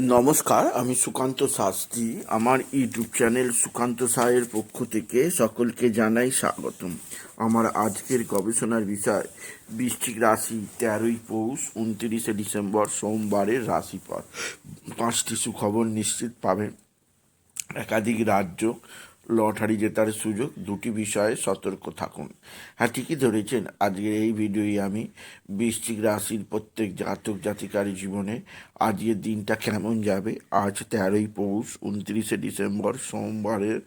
নমস্কার, আমি সুকান্ত শাস্ত্রী। আমার ইউটিউব চ্যানেল সুকান্ত সাহের পক্ষ থেকে সকলকে জানাই স্বাগতম। আমার আজকের গবেষণার বিষয় বৃষ্টিক রাশি তেরোই পৌষ, উনত্রিশে ডিসেম্বর, সোমবারের রাশিফল। পাঁচটি সুখবর নিশ্চিত পাবেন। একাধিক রাজ্য লটারি জেতার সুযোগ, দুটি বিষয়ে সতর্ক থাকুন। হ্যাঁ ঠিকই ধরেছেন, আজকের এই ভিডিওই আমি বৃশ্চিক রাশির প্রত্যেক জাতক জাতিকারী জীবনে আজকের দিনটা কেমন যাবে। আজ তেরোই পৌষ, উনত্রিশে ডিসেম্বর সোমবারের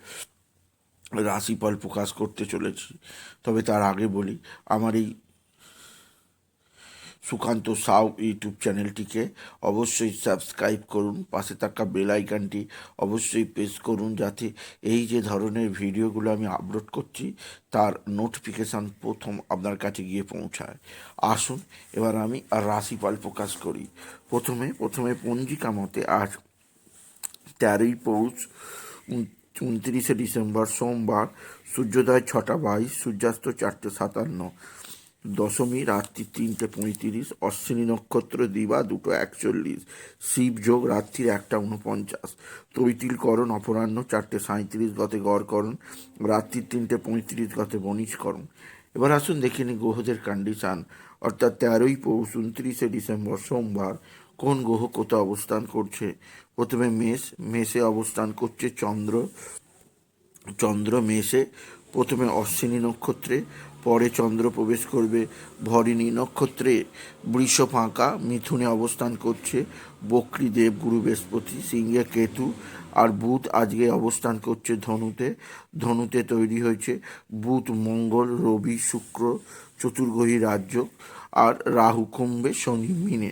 রাশিফল প্রকাশ করতে চলেছি। তবে তার আগে বলি, আমার এই সুকান্ত সাউ ইউটিউব চ্যানেলটিকে অবশ্যই সাবস্ক্রাইব করুন, পাশে থাকা বেল আইকনটি অবশ্যই প্রেস করুন যাতে এই যে ধরনের ভিডিওগুলো আমি আপলোড করছি, তার নোটিফিকেশান প্রথম আপনার কাছে গিয়ে পৌঁছায়। আসুন, এবার আমি রাশিফল প্রকাশ করি। প্রথমে প্রথমে পঞ্জিকা মতে আজ তেরোই পৌষ উনত্রিশে ডিসেম্বর সোমবার, সূর্যোদয় ছটা বাইশ, সূর্যাস্ত চারটে সাতান্ন। দশমী, রাত্রি তিনটে পঁয়ত্রিশ, অশ্বিনী নক্ষত্র, দিবা দুটো একচল্লিশ শিবযোগ রাত্রির একটা উনপঞ্চাশ তৈতিলকরণ অপরাহ্ন চারটে সাঁত্রিশ গতে গড়করণ রাত্রির তিনটে পঁয়ত্রিশ গতে বণিজকরণ এবার আসুন দেখে নিই গ্রহদের কন্ডিশান অর্থাৎ তেরোই পৌষ, উনত্রিশে ডিসেম্বর, সোমবার, কোন গ্রহ কোথাও অবস্থান করছে? প্রথমে মেষ, মেষে অবস্থান করছে চন্দ্র চন্দ্র মেষে, প্রথমে অশ্বিনী নক্ষত্রে পরে চন্দ্র প্রবেশ করবে ভরিণী নক্ষত্রে। বৃষ ফাঁকা, মিথুনে অবস্থান করছে বক্রী দেব গুরু বৃহস্পতি, সিংহে কেতু আর বুধ আজকে অবস্থান করছে ধনুতে ধনুতে তৈরি হয়েছে বুধ, মঙ্গল, রবি, শুক্র চতুর্গ্রহী রাজ্য আর রাহু, কুম্ভে, শনি, মিনে।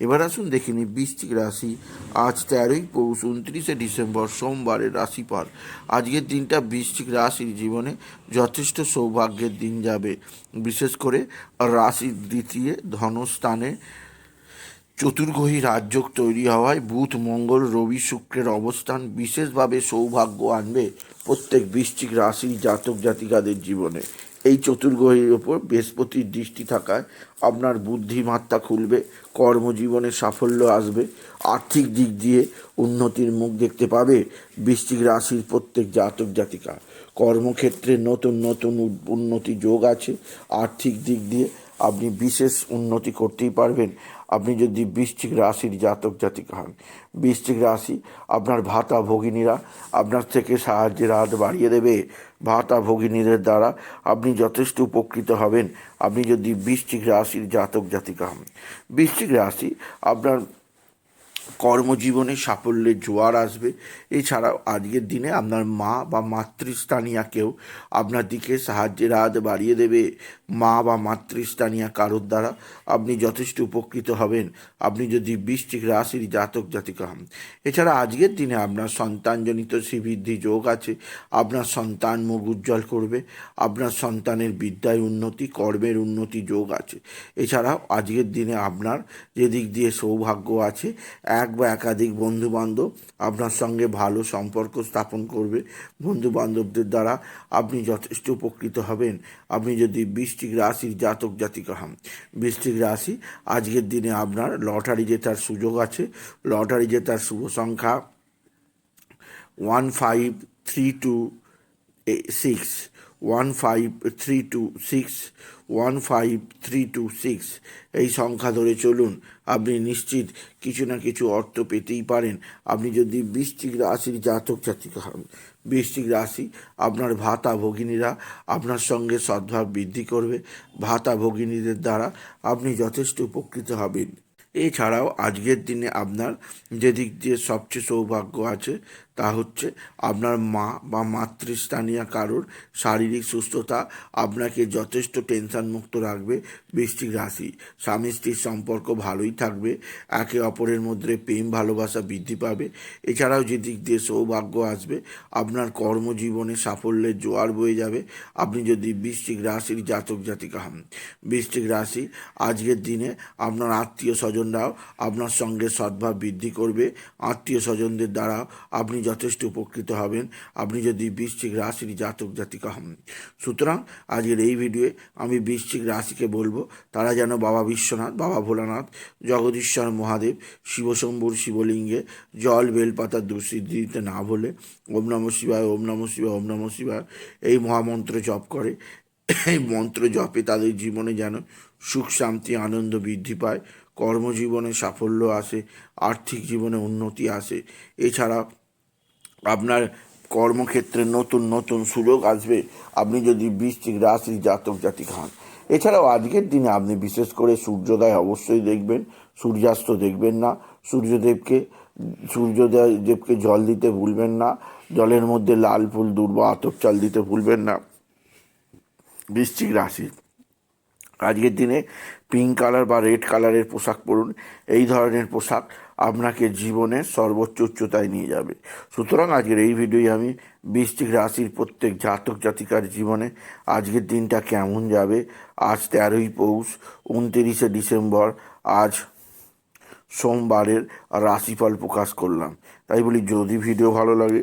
এবার আসুন দেখে নিই বৃশ্চিক রাশি। আজ তেরোই পৌষ, উনত্রিশে ডিসেম্বর, সোমবারের রাশিফল। আজকের দিনটা বৃশ্চিক রাশির জীবনে যথেষ্ট সৌভাগ্যের দিন যাবে। বিশেষ করে রাশির দ্বিতীয় ধনস্থানে চতুর্গ্রহী রাজযোগ তৈরি হওয়ায় বুধ, মঙ্গল, রবি, শুক্রের অবস্থান বিশেষভাবে সৌভাগ্য আনবে প্রত্যেক বৃশ্চিক রাশির জাতক জাতিকাদের জীবনে। এই চতুর্গ্রহীর ওপর বৃহস্পতির দৃষ্টি থাকায় আপনার বুদ্ধিমাত্রা খুলবে, কর্মজীবনে সাফল্য আসবে, আর্থিক দিক দিয়ে উন্নতির মুখ দেখতে পাবে বৃশ্চিক রাশির প্রত্যেক জাতক জাতিকা। কর্মক্ষেত্রে নতুন নতুন উন্নতি যোগ আছে, আর্থিক দিক দিয়ে আপনি বিশেষ উন্নতি করতেই পারবেন। আপনি যদি বৃশ্চিক রাশির জাতক, জাতিকা হন, বৃশ্চিক রাশি আপনার ভাতা ভগিনীরা আপনার থেকে সাহায্যের হাত বাড়িয়ে দেবে। ভাতা ভগিনীদের দ্বারা আপনি যথেষ্ট উপকৃত হবেন। আপনি যদি বৃশ্চিক রাশির জাতক, জাতিকা হন, বৃশ্চিক রাশি আপনার কর্মজীবনে সাফল্যের জোয়ার আসবে। এছাড়াও আজকের দিনে আপনার মা বা মাতৃস্থানীয় কেউ আপনার দিকে সাহায্যের হাত বাড়িয়ে দেবে। মা বা মাতৃস্থানীয় কারোর দ্বারা আপনি যথেষ্ট উপকৃত হবেন। আপনি যদি বৃশ্চিক রাশির জাতক জাতিকা হন। এছাড়া আজকের দিনে আপনার সন্তানজনিত শ্রীবৃদ্ধি যোগ আছে। আপনার সন্তান মুখ উজ্জ্বল করবে। আপনার সন্তানের বিদ্যায় উন্নতি, কর্মের উন্নতি যোগ আছে। এছাড়াও আজকের দিনে আপনার যেদিক দিয়ে সৌভাগ্য আছে এক বা একাধিক বন্ধু বান্ধব আপনার সঙ্গে ভালো সম্পর্ক স্থাপন করবে। বন্ধু বান্ধবদের দ্বারা আপনি যথেষ্ট উপকৃত হবেন। আপনি যদি বৃষ্টিক রাশির জাতক, জাতিকা হন। বৃষ্টিক রাশি, আজকের দিনে আপনার লটারি জেতার সুযোগ আছে। লটারি জেতার শুভ সংখ্যা one five three two six. One five three two six one five three two six এই সংখ্যা ধরে চলুন। আপনি নিশ্চিত কিছু না কিছু অর্থ পেতেই পারেন। আপনি যদি বৃশ্চিক রাশির জাতক জাতিকা হন, বৃশ্চিক রাশি আপনার ভাতা ভগিনীরা আপনার সঙ্গে সদ্ভাব বৃদ্ধি করবে। ভাতা ভগিনীদের দ্বারা আপনি যথেষ্ট উপকৃত হবেন। এছাড়াও আজকের দিনে আপনার যে দিক দিয়ে সবচেয়ে সৌভাগ্য আছে তা হচ্ছে আপনার মা বা মাতৃস্থানীয় কারোর শারীরিক সুস্থতা আপনাকে যথেষ্ট টেনশন মুক্ত রাখবে। বৃষ্টিক রাশি, স্বামী স্ত্রীর সম্পর্ক ভালোই থাকবে, একে অপরের মধ্যে প্রেম, ভালোবাসা বৃদ্ধি পাবে। এছাড়াও যে দিক দিয়ে সৌভাগ্য আসবে, আপনার কর্মজীবনে সাফল্যের জোয়ার বয়ে যাবে। আপনি যদি বৃষ্টিক রাশির জাতক জাতিকা হন, বৃশ্চিক রাশি আজকের দিনে আপনার আত্মীয় স্বজনরাও আপনার সঙ্গে সদ্ভাব বৃদ্ধি করবে। আত্মীয় স্বজনদের দ্বারা আপনি যথেষ্ট উপকৃত হবেন। আপনি যদি বৃশ্চিক রাশির জাতক জাতিকা হন। সুতরাং আজকের এই ভিডিওয়ে আমি বৃশ্চিক রাশিকে বলব, তারা যেন বাবা বিশ্বনাথ, বাবা ভোলানাথ, জগদীশ্বর মহাদেব, শিবশম্ভুর শিবলিঙ্গে জল বেলপাতা দুঃসিদ্ধি দিতে না বলে ওম নম শিবায়, ওম নম শিবায়, ওম নম শিবায় এই মহামন্ত্র জপ করে। এই মন্ত্র জপে তাদের জীবনে যেন সুখ, শান্তি, আনন্দ বৃদ্ধি পায়। কর্মজীবনে সাফল্য আসে, আর্থিক জীবনে উন্নতি আসে। এছাড়া আপনার কর্মক্ষেত্রে নতুন নতুন সুযোগ আসবে। আপনি যদি বৃশ্চিক রাশির জাতক, জাতিক হন। এছাড়াও আজকের দিনে আপনি বিশেষ করে সূর্যোদয় অবশ্যই দেখবেন, সূর্যাস্ত দেখবেন না, সূর্যদেবকে সূর্যদেবকে জল দিতে ভুলবেন না, জলের মধ্যে লাল ফুল, দুর্বা, আতপ চাল দিতে ভুলবেন না। বৃশ্চিক রাশি, আজকের দিনে পিঙ্ক কালার বা রেড কালারের পোশাক পরুন। এই ধরনের পোশাক আপনাকে জীবনের সর্বোচ্চ উচ্চতায় নিয়ে যাবে। সুতরাং আজকের এই ভিডিওই আমি বৃষ্টিক রাশির প্রত্যেক জাতক জাতিকার জীবনে আজকের দিনটা কেমন যাবে? আজ তেরোই পৌষ, উনতিরিশে ডিসেম্বর, আজ সোমবারের রাশিফল প্রকাশ করলাম। তাই বলি যদি ভিডিও ভালো লাগে